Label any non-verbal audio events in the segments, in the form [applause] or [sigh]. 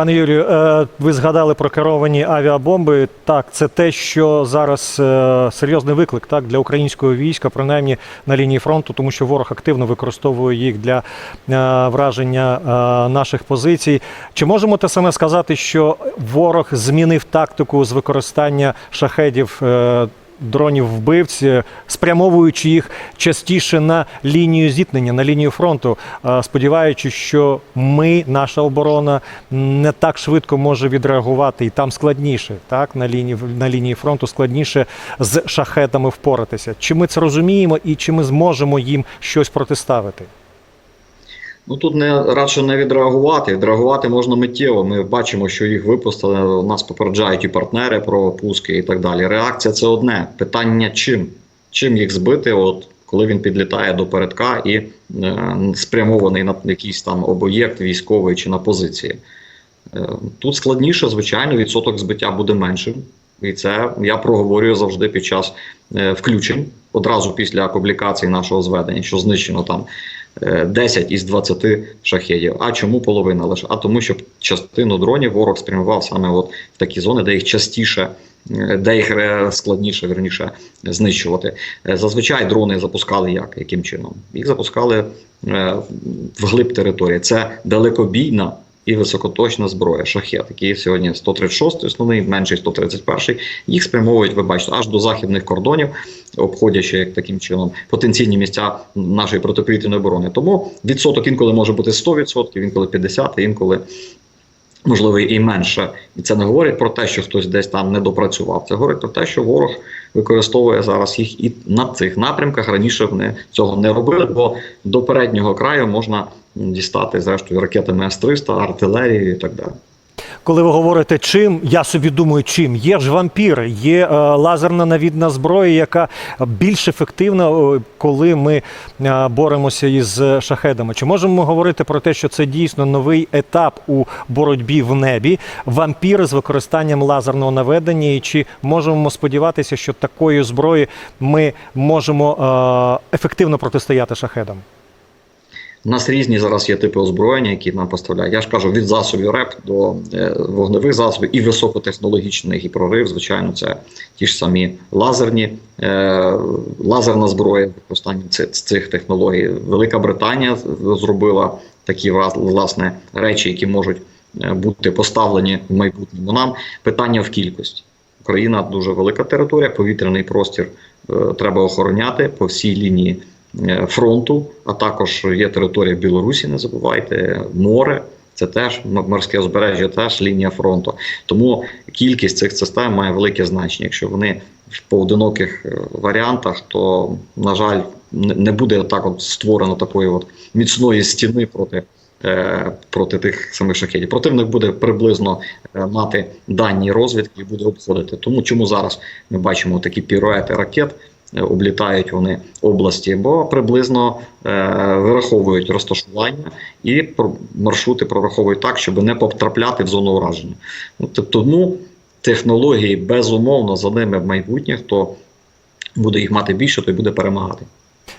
Пане Юрію, е, ви згадали про керовані авіабомби. Так, це те, що зараз е, серйозний виклик так для українського війська, принаймні на лінії фронту, тому що ворог активно використовує їх для е, враження наших позицій. Чи можемо те саме сказати, що ворог змінив тактику з використання шахедів? Дронів вбивць, спрямовуючи їх частіше на лінію зіткнення, на лінію фронту, сподіваючись, що ми, наша оборона, не так швидко може відреагувати, і там складніше, так на лінії на лінії фронту складніше з шахетами впоратися. Чи ми це розуміємо і чи ми зможемо їм щось протиставити? Ну тут не радше не відреагувати. Відреагувати можна миттєво. Ми бачимо, що їх випустили. Нас попереджають і партнери про пуски і так далі. Реакція це одне питання: чим? Чим їх збити? От коли він підлітає до передка і е, спрямований на якийсь там об'єкт військовий чи на позиції. Е, тут складніше, звичайно, відсоток збиття буде меншим. І це я проговорюю завжди під час е, включень, одразу після публікації нашого зведення, що знищено там 10 із 20 шахедів. А чому половина лише? А тому, що частину дронів ворог спрямував саме от в такі зони, де їх частіше, е, де їх е, складніше верніше знищувати. Е, Зазвичай дрони запускали як? Яким чином? Їх запускали е, вглиб території. Це далекобійна і високоточна зброя, шахет, який сьогодні 136 основний, менший 131 Їх спрямовують, ви бачите, аж до західних кордонів, обходячи як таким чином потенційні місця нашої протиповітряної оборони. Тому відсоток інколи може бути 100%, інколи 50%, інколи. Можливо, і менше, і це не говорить про те, що хтось десь там не допрацював. Це говорить про те, що ворог використовує зараз їх і на цих напрямках. Раніше вони цього не робили, бо до переднього краю можна дістати зрештою ракетами С-300, артилерією і так далі. Коли ви говорите чим, я собі думаю, чим є ж вампір, є е, лазерна навідна зброя, яка більш ефективна, е, коли ми е, боремося із шахедами. Чи можемо ми говорити про те, що це дійсно новий етап у боротьбі в небі? Вампір з використанням лазерного наведення? І чи можемо сподіватися, що такої зброї ми можемо е, ефективно протистояти шахедам? У нас різні зараз є типи озброєння, які нам поставляють. Я ж кажу, від засобів РЕП до е, вогневих засобів і високотехнологічних і прорив, звичайно, це ті ж самі лазерні, е, лазерна зброя, використання цих, технологій. Велика Британія зробила такі власне речі, які можуть е, бути поставлені в майбутньому. Нам питання в кількості. Україна дуже велика територія, повітряний простір треба охороняти по всій лінії фронту, а також є територія Білорусі, не забувайте, море. Це теж морське узбережжя, теж лінія фронту. Тому кількість цих систем має велике значення. Якщо вони в поодиноких е, варіантах, то на жаль, не буде так от створено такої от міцної стіни проти. е, Проти тих самих шахетів. Противник буде приблизно е, мати дані розвідки і буде обходити. Тому чому зараз ми бачимо такі піруети ракет, е, облітають вони області, бо приблизно е, вираховують розташування і про маршрути прораховують так, щоб не потрапляти в зону ураження. Ну, тобто Тому технології безумовно за ними в майбутнє, хто буде їх мати більше, той буде перемагати.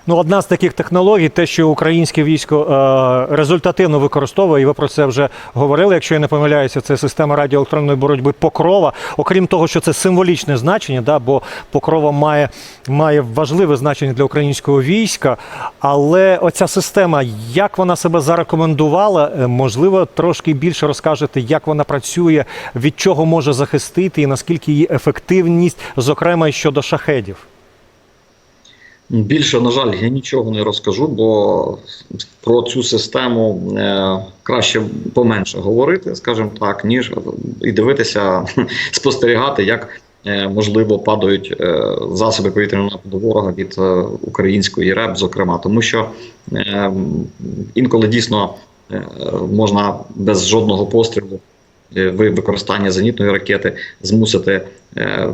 Ну, одна з таких технологій, те, що українське військо е, результативно використовує, і ви про це вже говорили. Якщо я не помиляюся, це система радіоелектронної боротьби Покрова. Окрім того, що це символічне значення, да, бо Покрова має, має важливе значення для українського війська. Але оця система, як вона себе зарекомендувала, е, можливо, трошки більше розкажете, як вона працює, від чого може захистити, і наскільки її ефективність, зокрема щодо шахедів. Більше, на жаль, я нічого не розкажу, бо про цю систему е, краще поменше говорити, скажімо так, ніж і дивитися, [laughs] спостерігати, як е, можливо падають е, засоби повітряного нападу ворога від української РЕП, зокрема, тому що інколи дійсно можна без жодного пострілу ви- використання зенітної ракети змусити. е,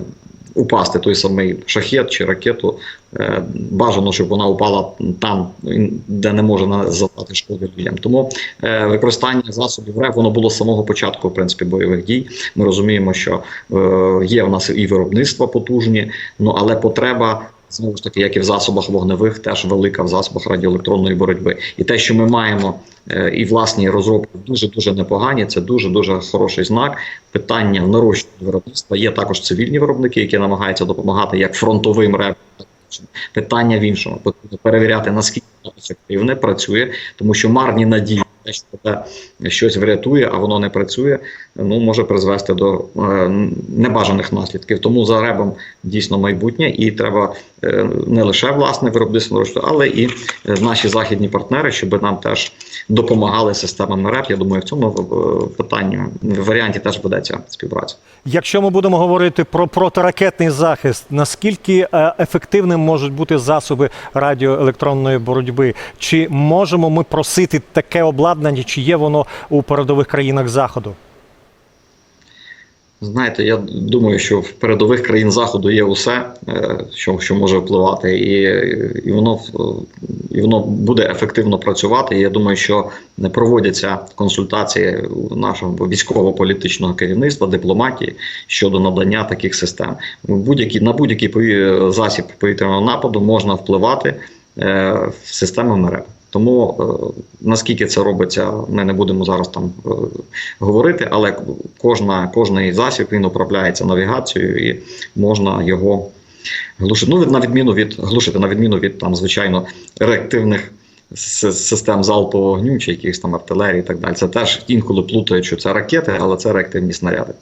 Упасти той самий шахет чи ракету Е, бажано, щоб вона упала там, де не може завдати шкоди людям. Тому е, використання засобів РЕП воно було з самого початку в принципі бойових дій. Ми розуміємо, що е, є в нас і виробництва потужні, ну але потреба. Знову ж таки, як і в засобах вогневих, теж велика в засобах радіоелектронної боротьби. І те, що ми маємо е, і власні розробки дуже дуже непогані. Це дуже дуже хороший знак. Питання в виробництва. Є також цивільні виробники, які намагаються допомагати як фронтовим реп. Питання в іншому потрібно перевіряти наскільки ефективне працює, тому що марні надії, що тебе щось врятує, а воно не працює, ну може призвести до е, небажаних наслідків. Тому за ребом дійсно майбутнє, і треба е, не лише власне виробництво, але і е, наші західні партнери, щоб нам теж допомагали системам РЕП. Я думаю, в цьому е, питанні в варіанті теж ведеться співпраця. Якщо ми будемо говорити про протиракетний захист, наскільки е, ефективним можуть бути засоби радіоелектронної боротьби? Чи можемо ми просити таке обладнання, чи є воно у передових країнах заходу? Знаєте, я думаю, що в передових країн заходу є усе, е, що, що може впливати, і, і воно в- і воно буде ефективно працювати. І я думаю, що не проводяться консультації нашого військово-політичного керівництва, дипломатії щодо надання таких систем. Будь-які на будь-який засіб повітряного нападу можна впливати е, в систему МРЕП. Тому е, наскільки це робиться, ми не будемо зараз там е, говорити, але кожна, кожний засіб він управляється навігацією і можна його глушити. Ну, на відміну від глушити, на відміну від там, звичайно, реактивних систем залпового вогню чи якихось там артилерії і так далі. Це теж інколи плутають, що це ракети, але це реактивні снаряди.